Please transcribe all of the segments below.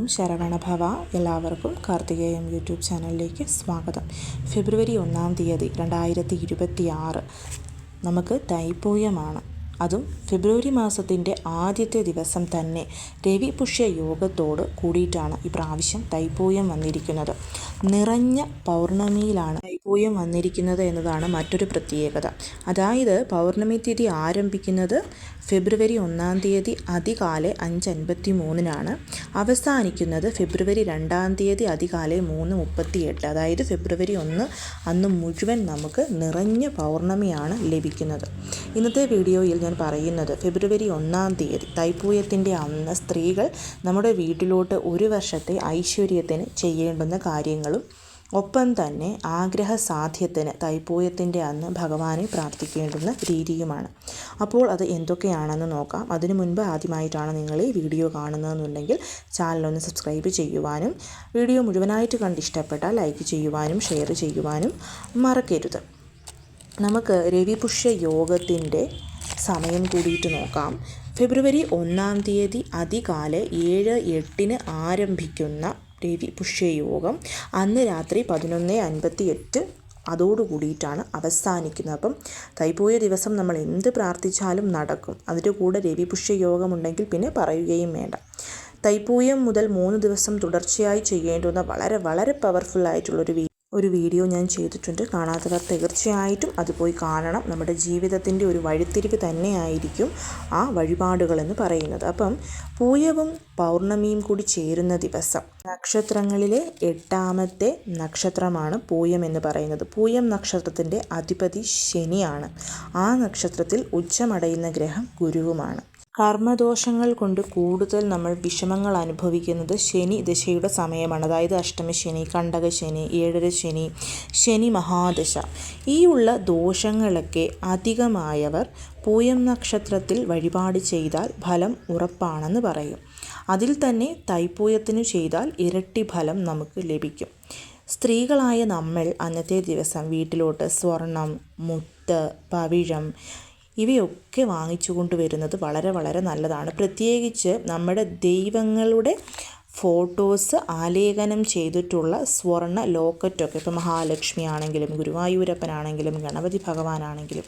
ഓം ശരവണഭവ എല്ലാവർക്കും കാർത്തികേയം യൂട്യൂബ് ചാനലിലേക്ക് സ്വാഗതം. ഫെബ്രുവരി ഒന്നാം തീയതി രണ്ടായിരത്തി ഇരുപത്തി ആറ് നമുക്ക് തൈപ്പൂയമാണ്. അതും ഫെബ്രുവരി മാസത്തിന്റെ ആദ്യത്തെ ദിവസം തന്നെ രവിപുഷ്യ യോഗത്തോട് കൂടിയിട്ടാണ് ഈ പ്രാവശ്യം തൈപ്പൂയം വന്നിരിക്കുന്നത്. നിറഞ്ഞ പൗർണമിയിലാണ് തൈപ്പൂയം വന്നിരിക്കുന്നത് എന്നതാണ് മറ്റൊരു പ്രത്യേകത. അതായത് പൗർണമി തിഥി ആരംഭിക്കുന്നത് ഫെബ്രുവരി ഒന്നാം തീയതി അതികാലെ അഞ്ച് അൻപത്തി മൂന്നിനാണ് അവസാനിക്കുന്നത് ഫെബ്രുവരി രണ്ടാം തീയതി അതികാലെ മൂന്ന് മുപ്പത്തി എട്ട് അതായത് ഫെബ്രുവരി ഒന്ന് അന്ന് മുഴുവൻ നമുക്ക് നിറഞ്ഞ പൗർണമിയാണ് ലഭിക്കുന്നത്. ഇന്നത്തെ വീഡിയോയിൽ ഞാൻ പറയുന്നത് ഫെബ്രുവരി ഒന്നാം തീയതി തൈപ്പൂയത്തിന്റെ അന്ന് സ്ത്രീകൾ നമ്മുടെ വീട്ടിലോട്ട് ഒരു വർഷത്തെ ഐശ്വര്യത്തിന് ചെയ്യേണ്ടുന്ന കാര്യങ്ങളും ഒപ്പം തന്നെ ആഗ്രഹ സാധ്യത്തിന് തൈപ്പൂയത്തിന്റെ അന്ന് ഭഗവാനെ പ്രാർത്ഥിക്കേണ്ടുന്ന രീതിയുമാണ്. അപ്പോൾ അത് എന്തൊക്കെയാണെന്ന് നോക്കാം. അതിനു മുൻപ് ആദ്യമായിട്ടാണ് നിങ്ങൾ ഈ വീഡിയോ കാണുന്നതെന്നുണ്ടെങ്കിൽ ചാനലൊന്ന് സബ്സ്ക്രൈബ് ചെയ്യുവാനും വീഡിയോ മുഴുവനായിട്ട് കണ്ട് ഇഷ്ടപ്പെട്ടാൽ ലൈക്ക് ചെയ്യുവാനും ഷെയർ ചെയ്യുവാനും മറക്കരുത്. നമുക്ക് രവിപുഷ്യ യോഗത്തിന്റെ സമയം കൂടിയിട്ട് നോക്കാം. ഫെബ്രുവരി ഒന്നാം തീയതി അതികാലെ ഏഴ് എട്ടിന് ആരംഭിക്കുന്ന രവി പുഷ്യയോഗം. അന്ന് രാത്രി പതിനൊന്ന് അൻപത്തി എട്ട് അതോടുകൂടിയിട്ടാണ് അവസാനിക്കുന്നത്. അപ്പം കൈപോയ ദിവസം നമ്മൾ എന്ത് പ്രാർത്ഥിച്ചാലും നടക്കും. അതിന്റെ കൂടെ രവി പുഷ്യയോഗമുണ്ടെങ്കിൽ പിന്നെ പറയുകയും വേണ്ട. തൈപ്പൂയം മുതൽ മൂന്ന് ദിവസം തുടർച്ചയായി ചെയ്യേണ്ടുന്ന വളരെ വളരെ പവർഫുൾ ആയിട്ടുള്ളൊരു ഒരു വീഡിയോ ഞാൻ ചെയ്തിട്ടുണ്ട്. കാണാത്തവർ തീർച്ചയായിട്ടും അത് പോയി കാണണം. നമ്മുടെ ജീവിതത്തിന്റെ ഒരു വഴിത്തിരിവ് തന്നെയായിരിക്കും ആ വഴിപാടുകളെന്ന് പറയുന്നത്. അപ്പം പൂയവും പൗർണമിയും കൂടി ചേരുന്ന ദിവസം നക്ഷത്രങ്ങളിലെ എട്ടാമത്തെ നക്ഷത്രമാണ് പൂയം എന്ന് പറയുന്നത്. പൂയം നക്ഷത്രത്തിന്റെ അധിപതി ശനിയാണ്. ആ നക്ഷത്രത്തിൽ ഉച്ചമടയുന്ന ഗ്രഹം ഗുരുവുമാണ്. കർമ്മദോഷങ്ങൾ കൊണ്ട് കൂടുതൽ നമ്മൾ വിഷമങ്ങൾ അനുഭവിക്കുന്നത് ശനി ദശയുടെ സമയമാണ്. അതായത് അഷ്ടമി ശനി കണ്ടക ശനി ഏഴര ശനി ശനി മഹാദശ. ഈ ഉള്ള ദോഷങ്ങളൊക്കെ അധികമായവർ പൂയം നക്ഷത്രത്തിൽ വഴിപാട് ചെയ്താൽ ഫലം ഉറപ്പാണെന്ന് പറയും. അതിൽ തന്നെ തൈപ്പൂയത്തിന് ചെയ്താൽ ഇരട്ടി ഫലം നമുക്ക് ലഭിക്കും. സ്ത്രീകളായ നമ്മൾ അന്നത്തെ ദിവസം വീട്ടിലോട്ട് സ്വർണം മുത്ത് പവിഴം ഇവയൊക്കെ വാങ്ങിച്ചു കൊണ്ടുവരുന്നത് വളരെ വളരെ നല്ലതാണ്. പ്രത്യേകിച്ച് നമ്മുടെ ദൈവങ്ങളുടെ ഫോട്ടോസ് ആലേഖനം ചെയ്തിട്ടുള്ള സ്വർണ ലോക്കറ്റൊക്കെ. ഇപ്പോൾ മഹാലക്ഷ്മി ആണെങ്കിലും ഗുരുവായൂരപ്പനാണെങ്കിലും ഗണപതി ഭഗവാനാണെങ്കിലും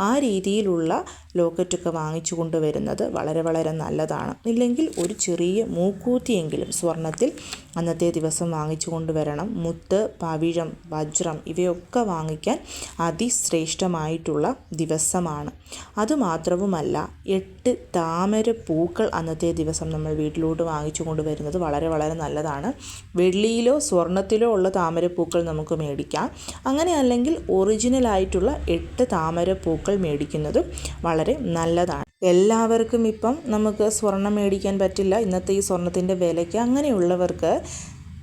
ആ രീതിയിലുള്ള ലോക്കറ്റൊക്കെ വാങ്ങിച്ചു കൊണ്ടുവരുന്നത് വളരെ വളരെ നല്ലതാണ്. ഇല്ലെങ്കിൽ ഒരു ചെറിയ മൂക്കൂത്തിയെങ്കിലും സ്വർണത്തിൽ അന്നത്തെ ദിവസം വാങ്ങിച്ചു കൊണ്ടുവരണം. മുത്ത് പവിഴം വജ്രം ഇവയൊക്കെ വാങ്ങിക്കാൻ അതിശ്രേഷ്ഠമായിട്ടുള്ള ദിവസമാണ്. അതുമാത്രവുമല്ല എട്ട് താമര പൂക്കൾ അന്നത്തെ ദിവസം നമ്മൾ വീട്ടിലോട്ട് വാങ്ങിച്ചു കൊണ്ടുവരുന്നത് വളരെ വളരെ നല്ലതാണ്. വെള്ളിയിലോ സ്വർണത്തിലോ ഉള്ള താമരപ്പൂക്കൾ നമുക്ക് മേടിക്കാം. അങ്ങനെ അല്ലെങ്കിൽ ഒറിജിനലായിട്ടുള്ള എട്ട് താമരപ്പൂക്കൾ മേടിക്കുന്നതും വളരെ നല്ലതാണ്. എല്ലാവർക്കും ഇപ്പം നമുക്ക് സ്വർണം മേടിക്കാൻ പറ്റില്ല. ഇന്നത്തെ ഈ സ്വർണത്തിന്റെ വിലയ്ക്ക് അങ്ങനെയുള്ളവർക്ക്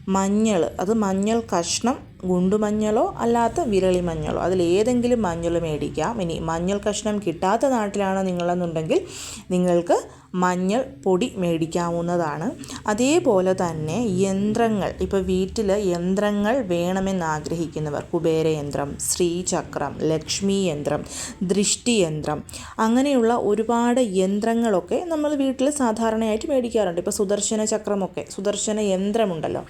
മഞ്ഞൾ അത് മഞ്ഞൾ കഷ്ണം ഗുണ്ടുമഞ്ഞളോ അല്ലാത്ത വിരളി മഞ്ഞളോ അതിലേതെങ്കിലും മഞ്ഞൾ മേടിക്കാം. ഇനി മഞ്ഞൾ കഷ്ണം കിട്ടാത്ത നാട്ടിലാണ് നിങ്ങളെന്നുണ്ടെങ്കിൽ നിങ്ങൾക്ക് മഞ്ഞൾ പൊടി മേടിക്കാവുന്നതാണ്. അതേപോലെ തന്നെ യന്ത്രങ്ങൾ ഇപ്പോൾ വീട്ടിൽ യന്ത്രങ്ങൾ വേണമെന്ന് ആഗ്രഹിക്കുന്നവർ കുബേരയന്ത്രം ശ്രീചക്രം ലക്ഷ്മി യന്ത്രം ദൃഷ്ടി യന്ത്രം അങ്ങനെയുള്ള ഒരുപാട് യന്ത്രങ്ങളൊക്കെ നമ്മൾ വീട്ടിൽ സാധാരണയായിട്ട് മേടിക്കാറുണ്ട്. ഇപ്പോൾ സുദർശന ചക്രമൊക്കെ സുദർശന യന്ത്രമുണ്ടല്ലോ.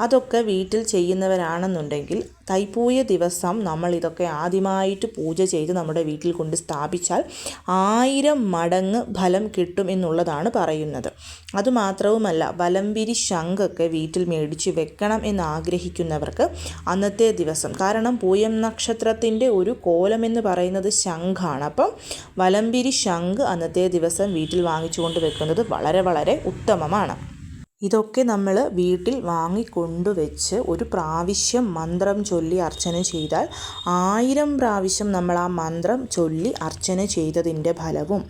അതൊക്കെ വീട്ടിൽ ചെയ്യുന്നവരാണെന്നുണ്ടെങ്കിൽ തൈപ്പൂയ ദിവസം നമ്മൾ ഇതൊക്കെ ആദ്യമായിട്ട് പൂജ ചെയ്ത് നമ്മുടെ വീട്ടിൽ കൊണ്ട് സ്ഥാപിച്ചാൽ ആയിരം മടങ്ങ് ഫലം കിട്ടും എന്നുള്ളതാണ് പറയുന്നത്. അതുമാത്രവുമല്ല വലംപിരി ശംഖൊക്കെ വീട്ടിൽ മേടിച്ച് വെക്കണം എന്ന് ആഗ്രഹിക്കുന്നവർക്ക് അന്നത്തെ ദിവസം കാരണം പൂയം നക്ഷത്രത്തിന്റെ ഒരു കോലമെന്ന് പറയുന്നത് ശംഖാണ്. അപ്പം വലംപിരി ശംഖ് അന്നത്തെ ദിവസം വീട്ടിൽ വാങ്ങിച്ചു കൊണ്ട് വെക്കുന്നത് വളരെ വളരെ ഉത്തമമാണ്. ഇതൊക്കെ നമ്മൾ വീട്ടിൽ വാങ്ങിക്കൊണ്ടുവച്ച് ഒരു പ്രാവശ്യം മന്ത്രം ചൊല്ലി അർച്ചന ചെയ്താൽ ആയിരം പ്രാവശ്യം നമ്മൾ ആ മന്ത്രം ചൊല്ലി അർച്ചന ചെയ്തതിന്റെ ഫലവും.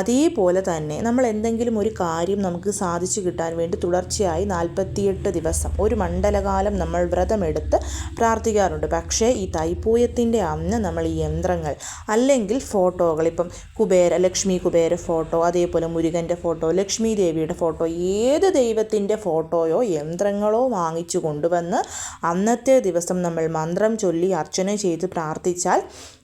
അതേപോലെ തന്നെ നമ്മൾ എന്തെങ്കിലും ഒരു കാര്യം നമുക്ക് സാധിച്ചു കിട്ടാൻ വേണ്ടി തുടർച്ചയായി നാൽപ്പത്തിയെട്ട് ദിവസം ഒരു മണ്ഡലകാലം നമ്മൾ വ്രതമെടുത്ത് പ്രാർത്ഥിക്കാറുണ്ട്. പക്ഷേ ഈ തൈപ്പൂയത്തിന്റെ അന്ന് നമ്മൾ ഈ യന്ത്രങ്ങൾ അല്ലെങ്കിൽ ഫോട്ടോകൾ ഇപ്പം കുബേര ലക്ഷ്മി കുബേര ഫോട്ടോ അതേപോലെ മുരുകന്റെ ഫോട്ടോ ലക്ഷ്മി ദേവിയുടെ ഫോട്ടോ ഏത് ദൈവ ദൈവത്തിന്റെ ഫോട്ടോയോ യന്ത്രങ്ങളോ വാങ്ങിച്ചു കൊണ്ടുവന്ന് അന്നത്തെ ദിവസം നമ്മൾ മന്ത്രം ചൊല്ലി അർച്ചന ചെയ്ത് പ്രാർത്ഥിച്ചാൽ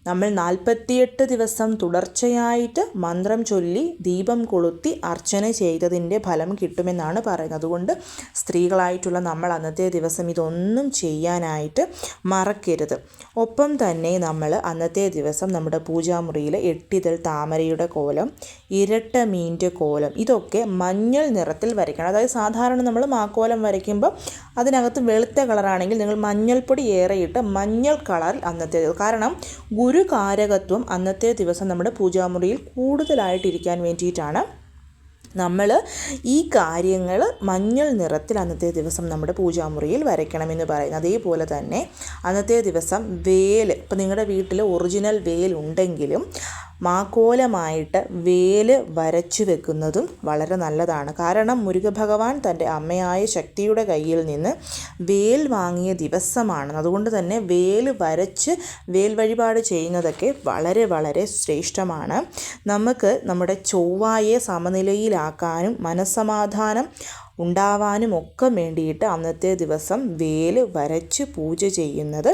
നമ്മൾ നാൽപ്പത്തിയെട്ട് ദിവസം തുടർച്ചയായിട്ട് മന്ത്രം ചൊല്ലി ദീപം കൊളുത്തി അർച്ചന ചെയ്തതിന്റെ ഫലം കിട്ടുമെന്നാണ് പറയുന്നത്. അതുകൊണ്ട് സ്ത്രീകളായിട്ടുള്ള നമ്മൾ അന്നത്തെ ദിവസം ഇതൊന്നും ചെയ്യാനായിട്ട് മറക്കരുത്. ഒപ്പം തന്നെ നമ്മൾ അന്നത്തെ ദിവസം നമ്മുടെ പൂജാമുറിയിൽ എട്ടിതൽ താമരയുടെ കോലം ഇരട്ട മീന്റെ കോലം ഇതൊക്കെ മഞ്ഞൾ നിറത്തിൽ വരയ്ക്കണം. അതായത് സാധാരണ നമ്മൾ മാക്കോലം വരയ്ക്കുമ്പോൾ അതിനകത്ത് വെളുത്ത കളറാണെങ്കിൽ നിങ്ങൾ മഞ്ഞൾപ്പൊടി ഏറെയിട്ട് മഞ്ഞൾ കളറിൽ അന്നത്തെ കാരണം ഗുരുകാരകത്വം അന്നത്തെ ദിവസം നമ്മുടെ പൂജാമുറിയിൽ കൂടുതലായിട്ടിരിക്കാൻ വേണ്ടിയിട്ടാണ് നമ്മൾ ഈ കാര്യങ്ങൾ മഞ്ഞൾ നിറത്തിൽ അന്നത്തെ ദിവസം നമ്മുടെ പൂജാമുറിയിൽ വരയ്ക്കണമെന്ന് പറയുന്നത് അതേപോലെ തന്നെ അന്നത്തെ ദിവസം വേൽ ഇപ്പം നിങ്ങളുടെ വീട്ടിൽ ഒറിജിനൽ വേൽ ഉണ്ടെങ്കിലും മാക്കോലമായിട്ട് വേൽ വരച്ചു വെക്കുന്നതും വളരെ നല്ലതാണ്. കാരണം മുരുക ഭഗവാൻ തന്റെ അമ്മയായ ശക്തിയുടെ കയ്യിൽ നിന്ന് വേൽ വാങ്ങിയ ദിവസമാണ്. അതുകൊണ്ട് തന്നെ വേൽ വരച്ച് വേൽ വഴിപാട് ചെയ്യുന്നതൊക്കെ വളരെ വളരെ ശ്രേഷ്ഠമാണ്. നമുക്ക് നമ്മുടെ ചൊവ്വായെ സമനിലയിലാക്കാനും മനസ്സമാധാനം ഉണ്ടാവാനും ഒക്കെ വേണ്ടിയിട്ട് അന്നത്തെ ദിവസം വേൽ വരച്ച് പൂജ ചെയ്യുന്നത്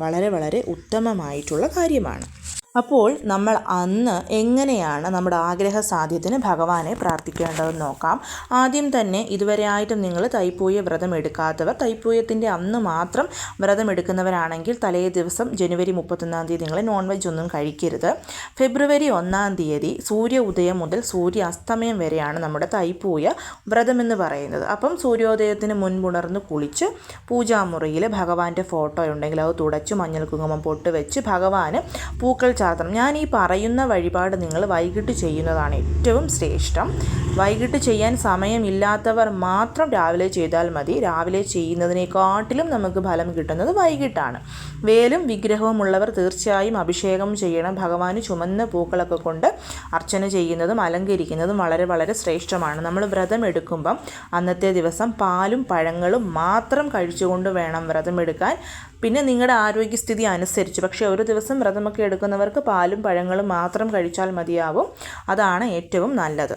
വളരെ വളരെ ഉത്തമമായിട്ടുള്ള കാര്യമാണ്. അപ്പോൾ നമ്മൾ അന്ന് എങ്ങനെയാണ് നമ്മുടെ ആഗ്രഹ സാധ്യത്തിന് ഭഗവാനെ പ്രാർത്ഥിക്കേണ്ടതെന്ന് നോക്കാം. ആദ്യം തന്നെ ഇതുവരെ ആയിട്ടും നിങ്ങൾ തൈപ്പൂയ വ്രതം എടുക്കാത്തവർ തൈപ്പൂയത്തിന്റെ അന്ന് മാത്രം വ്രതം എടുക്കുന്നവരാണെങ്കിൽ തലേ ദിവസം ജനുവരി മുപ്പത്തൊന്നാം തീയതി നിങ്ങൾ നോൺ വെജ് ഒന്നും കഴിക്കരുത്. ഫെബ്രുവരി ഒന്നാം തീയതി സൂര്യ ഉദയം മുതൽ സൂര്യ അസ്തമയം വരെയാണ് നമ്മുടെ തൈപ്പൂയ വ്രതമെന്ന് പറയുന്നത്. അപ്പം സൂര്യോദയത്തിന് മുൻപുണർന്ന് കുളിച്ച് പൂജാമുറിയിൽ ഭഗവാന്റെ ഫോട്ടോ ഉണ്ടെങ്കിൽ അത് തുടച്ച് മഞ്ഞൾ കുങ്കുമം പൊട്ട് വെച്ച് ഭഗവാന് പൂക്കൾ ചാർത്തണം ഞാൻ ഈ പറയുന്ന വഴിപാട് നിങ്ങൾ വൈകിട്ട് ചെയ്യുന്നതാണ് ഏറ്റവും ശ്രേഷ്ഠം. വൈകിട്ട് ചെയ്യാൻ സമയമില്ലാത്തവർ മാത്രം രാവിലെ ചെയ്താൽ മതി. രാവിലെ ചെയ്യുന്നതിനെക്കാട്ടിലും നമുക്ക് ഫലം കിട്ടുന്നത് വൈകിട്ടാണ്. വേലും വിഗ്രഹവും ഉള്ളവർ തീർച്ചയായും അഭിഷേകം ചെയ്യണം. ഭഗവാന് ചുമന്ന പൂക്കളൊക്കെ കൊണ്ട് അർച്ചന ചെയ്യുന്നതും അലങ്കരിക്കുന്നതും വളരെ വളരെ ശ്രേഷ്ഠമാണ്. നമ്മൾ വ്രതം എടുക്കുമ്പം അന്നത്തെ ദിവസം പാലും പഴങ്ങളും മാത്രം കഴിച്ചുകൊണ്ട് വേണം വ്രതം എടുക്കാൻ. പിന്നെ നിങ്ങളുടെ ആരോഗ്യസ്ഥിതി അനുസരിച്ച്. പക്ഷേ ഒരു ദിവസം വ്രതമൊക്കെ എടുക്കുന്നവർക്ക് പാലും പഴങ്ങളും മാത്രം കഴിച്ചാൽ മതിയാവും. അതാണ് ഏറ്റവും നല്ലത്.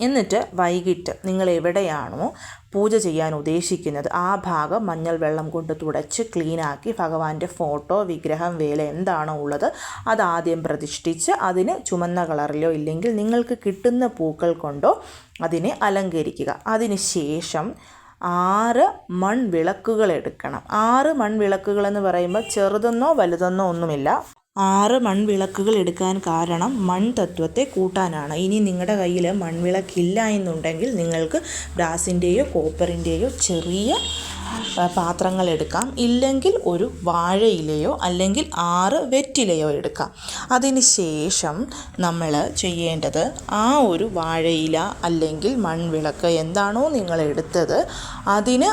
എന്നിട്ട് വൈകിട്ട് നിങ്ങൾ എവിടെയാണോ പൂജ ചെയ്യാൻ ഉദ്ദേശിക്കുന്നത് ആ ഭാഗം മഞ്ഞൾ വെള്ളം കൊണ്ട് തുടച്ച് ക്ലീനാക്കി ഭഗവാന്റെ ഫോട്ടോ വിഗ്രഹം വേല എന്താണോ ഉള്ളത് അതാദ്യം പ്രതിഷ്ഠിച്ച് അതിന് ചുമന്ന കളറിലോ ഇല്ലെങ്കിൽ നിങ്ങൾക്ക് കിട്ടുന്ന പൂക്കൾ കൊണ്ടോ അതിനെ അലങ്കരിക്കുക. അതിനുശേഷം ആറ് മൺവിളക്കുകൾ എടുക്കണം. ആറ് മൺവിളക്കുകൾ എന്ന് പറയുമ്പോൾ ചെറുതെന്നോ വലുതെന്നോ ഒന്നുമില്ല. ആറ് മൺവിളക്കുകൾ എടുക്കാൻ കാരണം മൺതത്വത്തെ കൂട്ടാനാണ്. ഇനി നിങ്ങളുടെ കയ്യിൽ മൺവിളക്കില്ല എന്നുണ്ടെങ്കിൽ നിങ്ങൾക്ക് ബ്രാസിന്റെയോ കോപ്പറിന്റെയോ ചെറിയ പാത്രങ്ങൾ എടുക്കാം. ഇല്ലെങ്കിൽ ഒരു വാഴയിലയോ അല്ലെങ്കിൽ ആറ് വെറ്റിലയോ എടുക്കാം. അതിന് ശേഷം നമ്മൾ ചെയ്യേണ്ടത് ആ ഒരു വാഴയില അല്ലെങ്കിൽ മൺവിളക്ക് എന്താണോ നിങ്ങൾ എടുത്തത് അതിന്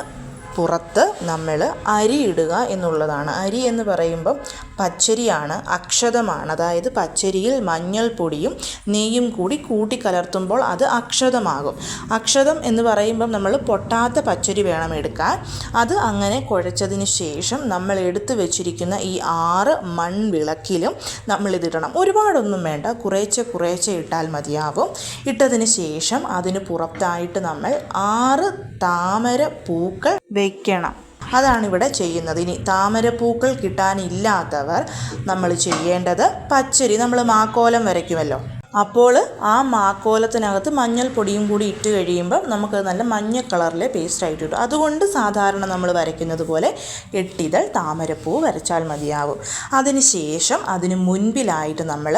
പുറത്ത് നമ്മൾ അരി ഇടുക എന്നുള്ളതാണ്. അരി എന്ന് പറയുമ്പം പച്ചരിയാണ് അക്ഷതമാണ്. അതായത് പച്ചരിയിൽ മഞ്ഞൾപ്പൊടിയും നെയ്യും കൂടി കൂട്ടി കലർത്തുമ്പോൾ അത് അക്ഷതമാകും. അക്ഷതം എന്ന് പറയുമ്പം നമ്മൾ പൊട്ടാത്ത പച്ചരി വേണം എടുക്കാൻ. അത് അങ്ങനെ കുഴച്ചതിന് ശേഷം നമ്മൾ എടുത്തു വെച്ചിരിക്കുന്ന ഈ ആറ് മൺവിളക്കിലും നമ്മളിതിടണം ഒരുപാടൊന്നും വേണ്ട. കുറേശ്ശെ കുറേശ്ശെ ഇട്ടാൽ മതിയാവും. ഇട്ടതിന് ശേഷം അതിന് പുറത്തായിട്ട് നമ്മൾ ആറ് താമര പൂക്കൾ വയ്ക്കണം അതാണ് ഇവിടെ ചെയ്യുന്നത്. ഇനി താമരപ്പൂക്കൾ കിട്ടാനില്ലാത്തവർ നമ്മൾ ചെയ്യേണ്ടത് പച്ചരി. നമ്മൾ മാക്കോലം വരയ്ക്കുമല്ലോ. അപ്പോൾ ആ മാക്കോലത്തിനകത്ത് മഞ്ഞൾപ്പൊടിയും കൂടി ഇട്ട് കഴിയുമ്പോൾ നമുക്ക് നല്ല മഞ്ഞ കളറിലെ പേസ്റ്റായിട്ട് കിട്ടും. അതുകൊണ്ട് സാധാരണ നമ്മൾ വരയ്ക്കുന്നത് പോലെ എട്ടിതൾ താമരപ്പൂ വരച്ചാൽ മതിയാവും. അതിനുശേഷം അതിന് മുൻപിലായിട്ട് നമ്മൾ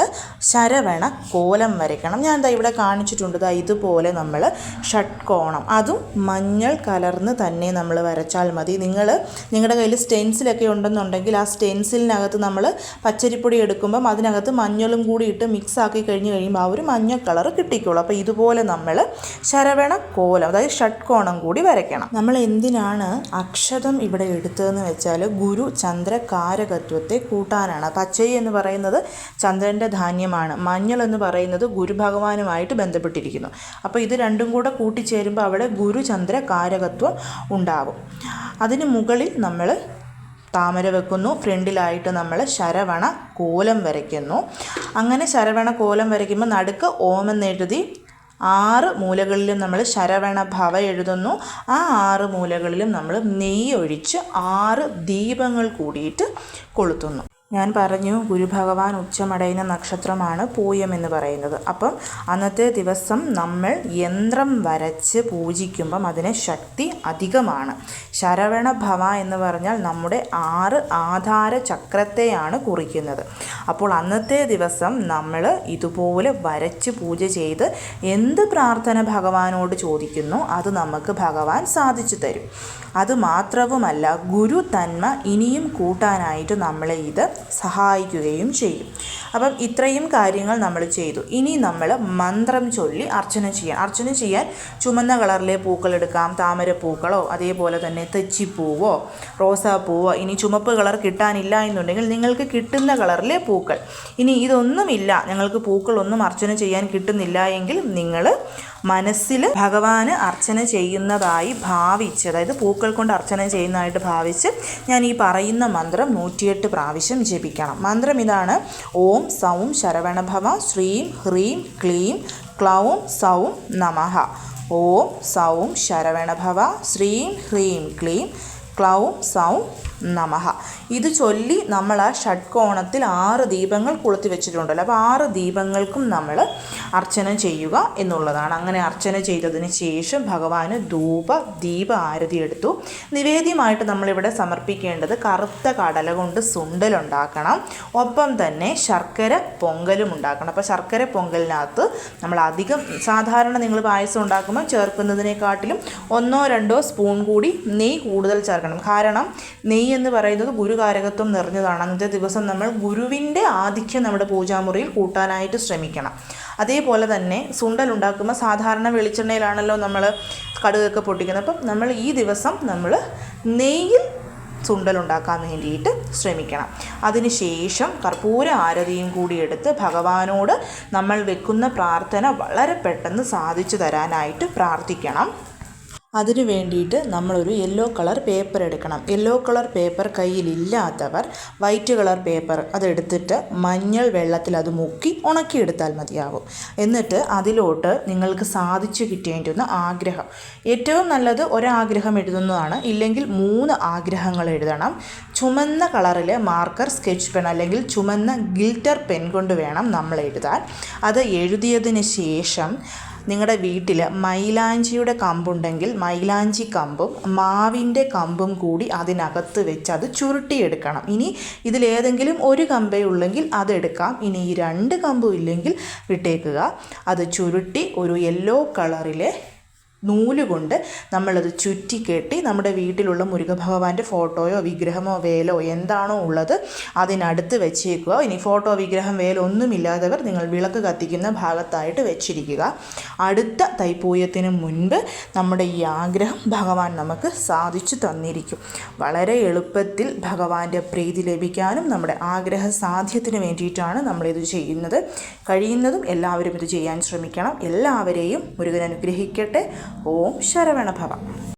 ശരവണ കോലം വരയ്ക്കണം. ഞാൻ ദാ ഇവിടെ കാണിച്ചിട്ടുണ്ട്. ദാ ഇതുപോലെ നമ്മൾ ഷട്ട്കോണം അതും മഞ്ഞൾ കലർന്ന് തന്നെ നമ്മൾ വരച്ചാൽ മതി. നിങ്ങൾ നിങ്ങളുടെ കയ്യിൽ സ്റ്റെൻസിലൊക്കെ ഉണ്ടെന്നുണ്ടെങ്കിൽ ആ സ്റ്റെൻസിലിനകത്ത് നമ്മൾ പച്ചരിപ്പൊടി എടുക്കുമ്പം അതിനകത്ത് മഞ്ഞളും കൂടി ഇട്ട് മിക്സ് ആക്കി കഴിഞ്ഞ് കഴിയുമ്പോൾ ആ ഒരു മഞ്ഞ കളർ കിട്ടിക്കോളും. അപ്പോൾ ഇതുപോലെ നമ്മൾ ശരവണ കോലം അതായത് ഷഡ്കോണം കൂടി വരയ്ക്കണം. നമ്മൾ എന്തിനാണ് അക്ഷതം ഇവിടെ എടുത്തതെന്ന് വെച്ചാൽ ഗുരു ചന്ദ്ര കാരകത്വത്തെ കൂട്ടാനാണ് പച്ചൈ എന്ന് പറയുന്നത് ചന്ദ്രന്റെ ധാന്യമാണ്. മഞ്ഞൾ എന്ന് പറയുന്നത് ഗുരുഭഗവാനുമായിട്ട് ബന്ധപ്പെട്ടിരിക്കുന്നു. അപ്പോൾ ഇത് രണ്ടും കൂടെ കൂട്ടിച്ചേരുമ്പോൾ അവിടെ ഗുരുചന്ദ്ര കാരകത്വം ഉണ്ടാവും. അതിന് മുകളിൽ നമ്മൾ താമര വെക്കുന്നു. ഫ്രണ്ടിലായിട്ട് നമ്മൾ ശരവണ കോലം വരയ്ക്കുന്നു. അങ്ങനെ ശരവണ കോലം വരയ്ക്കുമ്പോൾ നടുക്ക് ഓമെന്നെഴുതി ആറ് മൂലകളിലും നമ്മൾ ശരവണ ഭവ എഴുതുന്നു. ആ ആറ് മൂലകളിലും നമ്മൾ നെയ്യ് ഒഴിച്ച് ആറ് ദീപങ്ങൾ കൂടിയിട്ട് കൊളുത്തുന്നു. ഞാൻ പറഞ്ഞു ഗുരുഭഗവാൻ ഉച്ചമടയുന്ന നക്ഷത്രമാണ് പൂയം എന്ന് പറയുന്നത്. അപ്പം അന്നത്തെ ദിവസം നമ്മൾ യന്ത്രം വരച്ച് പൂജിക്കുമ്പം അതിന് ശക്തി അധികമാണ്. ശരവണ ഭവ എന്ന് പറഞ്ഞാൽ നമ്മുടെ ആറ് ആധാര ചക്രത്തെയാണ് കുറിക്കുന്നത്. അപ്പോൾ അന്നത്തെ ദിവസം നമ്മൾ ഇതുപോലെ വരച്ച് പൂജ ചെയ്ത് എന്ത് പ്രാർത്ഥന ഭഗവാനോട് ചോദിക്കുന്നു അത് നമുക്ക് ഭഗവാൻ സാധിച്ചു തരും. അത് മാത്രവുമല്ല ഗുരു തന്മ ഇനിയും കൂട്ടാനായിട്ട് നമ്മളെ ഇത് സഹായിക്കുകയും ചെയ്യും. അപ്പം ഇത്രയും കാര്യങ്ങൾ നമ്മൾ ചെയ്തു. ഇനി നമ്മൾ മന്ത്രം ചൊല്ലി അർച്ചന ചെയ്യാം. അർച്ചന ചെയ്യാൻ ചുമന്ന കളറിലെ പൂക്കൾ എടുക്കാം. താമരപ്പൂക്കളോ അതേപോലെ തന്നെ തെച്ചിപ്പൂവോ റോസാപ്പൂവോ ഇനി ചുമപ്പ് കളർ കിട്ടാനില്ല എന്നുണ്ടെങ്കിൽ നിങ്ങൾക്ക് കിട്ടുന്ന കളറിലെ പൂക്കൾ. ഇനി ഇതൊന്നുമില്ല. ഞങ്ങൾക്ക് പൂക്കളൊന്നും അർച്ചന ചെയ്യാൻ കിട്ടുന്നില്ല എങ്കിൽ നിങ്ങൾ മനസ്സിൽ ഭഗവാന് അർച്ചന ചെയ്യുന്നതായി ഭാവിച്ച് അതായത് പൂക്കൾ കൊണ്ട് അർച്ചന ചെയ്യുന്നതായിട്ട് ഭാവിച്ച് ഞാൻ ഈ പറയുന്ന മന്ത്രം നൂറ്റിയെട്ട് പ്രാവശ്യം ജപിക്കണം. മന്ത്രം ഇതാണ് ഓം സൗം ശരവണഭവ ശ്രീം ഹ്രീം ക്ലീം ക്ലൗം സൗം നമഹ ഓം സൗം ശരവണഭവ ശ്രീം ഹ്രീം ക്ലീം ക്ലൗം സൗം നമഃ. ഇത് ചൊല്ലി നമ്മൾ ആ ഷഡ്കോണത്തിൽ ആറ് ദീപങ്ങൾ കൊളുത്തി വെച്ചിട്ടുണ്ടല്ലോ. അപ്പോൾ ആറ് ദീപങ്ങൾക്കും നമ്മൾ അർച്ചന ചെയ്യുക എന്നുള്ളതാണ്. അങ്ങനെ അർച്ചന ചെയ്തതിന് ശേഷം ഭഗവാന് ധൂപ ദീപ ആരതി എടുത്തു. നിവേദ്യമായിട്ട് നമ്മളിവിടെ സമർപ്പിക്കേണ്ടത് കറുത്ത കടല കൊണ്ട് സുണ്ടലുണ്ടാക്കണം. ഒപ്പം തന്നെ ശർക്കര പൊങ്കലും ഉണ്ടാക്കണം. അപ്പോൾ ശർക്കര പൊങ്കലിനകത്ത് നമ്മൾ അധികം സാധാരണ നിങ്ങൾ പായസം ഉണ്ടാക്കുമ്പോൾ ചേർക്കുന്നതിനെക്കാട്ടിലും ഒന്നോ രണ്ടോ സ്പൂൺ കൂടി നെയ്യ് കൂടുതൽ ചേർക്കണം. കാരണം നെയ്യ് എന്ന് പറയുന്നത് ഗുരുകാരകത്വം നിറഞ്ഞതാണ്. അന്നത്തെ ദിവസം നമ്മൾ ഗുരുവിന്റെ ആധിക്യം നമ്മുടെ പൂജാമുറിയിൽ കൂട്ടാനായിട്ട് ശ്രമിക്കണം. അതേപോലെ തന്നെ സുണ്ടൽ ഉണ്ടാക്കുമ്പോൾ സാധാരണ വെളിച്ചെണ്ണയിലാണല്ലോ നമ്മൾ കടുകൊക്കെ പൊട്ടിക്കുന്നത്. അപ്പം നമ്മൾ ഈ ദിവസം നമ്മൾ നെയ്യിൽ സുണ്ടലുണ്ടാക്കാൻ വേണ്ടിയിട്ട് ശ്രമിക്കണം. അതിനുശേഷം കർപ്പൂര ആരതിയും കൂടി എടുത്ത് ഭഗവാനോട് നമ്മൾ വെക്കുന്ന പ്രാർത്ഥന വളരെ പെട്ടെന്ന് സാധിച്ചു തരാനായിട്ട് പ്രാർത്ഥിക്കണം. അതിനു വേണ്ടിയിട്ട് നമ്മളൊരു യെല്ലോ കളർ പേപ്പർ എടുക്കണം. യെല്ലോ കളർ പേപ്പർ കയ്യിലില്ലാത്തവർ വൈറ്റ് കളർ പേപ്പർ അതെടുത്തിട്ട് മഞ്ഞൾ വെള്ളത്തിൽ അത് മുക്കി ഉണക്കിയെടുത്താൽ മതിയാകും എന്നിട്ട് അതിലോട്ട് നിങ്ങൾക്ക് സാധിച്ചു കിട്ടേണ്ടുന്ന ആഗ്രഹം. ഏറ്റവും നല്ലത് ഒരാഗ്രഹം എഴുതുന്നതാണ്. ഇല്ലെങ്കിൽ മൂന്ന് ആഗ്രഹങ്ങൾ എഴുതണം. ചുമന്ന കളറിൽ മാർക്കർ സ്കെച്ച് പെൻ അല്ലെങ്കിൽ ചുമന്ന ഗിൽറ്റർ പെൻ കൊണ്ട് വേണം നമ്മൾ എഴുതാൻ. അത് എഴുതിയതിന് ശേഷം നിങ്ങളുടെ വീട്ടിൽ മൈലാഞ്ചിയുടെ കമ്പുണ്ടെങ്കിൽ മൈലാഞ്ചി കമ്പും മാവിന്റെ കമ്പും കൂടി അതിനകത്ത് വെച്ച് അത് ചുരുട്ടിയെടുക്കണം. ഇനി ഇതിലേതെങ്കിലും ഒരു കമ്പേ ഉള്ളെങ്കിൽ അതെടുക്കാം ഇനി ഈ രണ്ട് കമ്പും ഇല്ലെങ്കിൽ വിട്ടേക്കുക. അത് ചുരുട്ടി ഒരു യെല്ലോ കളറിലെ നൂൽ കൊണ്ട് നമ്മളത് ചുറ്റി കെട്ടി നമ്മുടെ വീട്ടിലുള്ള മുരുകഭഗവാന്റെ ഫോട്ടോയോ വിഗ്രഹമോ വേലോ എന്താണോ ഉള്ളത് അതിനടുത്ത് വെച്ചേക്കുക. ഇനി ഫോട്ടോ വിഗ്രഹം വേലോ ഒന്നുമില്ലാത്തവർ നിങ്ങൾ വിളക്ക് കത്തിക്കുന്ന ഭാഗത്തായിട്ട് വെച്ചിരിക്കുക. അടുത്ത തൈപ്പൂയത്തിന് മുൻപ് നമ്മുടെ ഈ ആഗ്രഹം ഭഗവാൻ നമുക്ക് സാധിച്ചു തന്നിരിക്കും. വളരെ എളുപ്പത്തിൽ ഭഗവാന്റെ പ്രീതി ലഭിക്കാനും നമ്മുടെ ആഗ്രഹ സാധ്യത്തിന് വേണ്ടിയിട്ടാണ് നമ്മളിത് ചെയ്യുന്നത്. കഴിയുന്നതും എല്ലാവരും ഇത് ചെയ്യാൻ ശ്രമിക്കണം. എല്ലാവരെയും മുരുകൻ അനുഗ്രഹിക്കട്ടെ. ഓം ശരവണഭവ.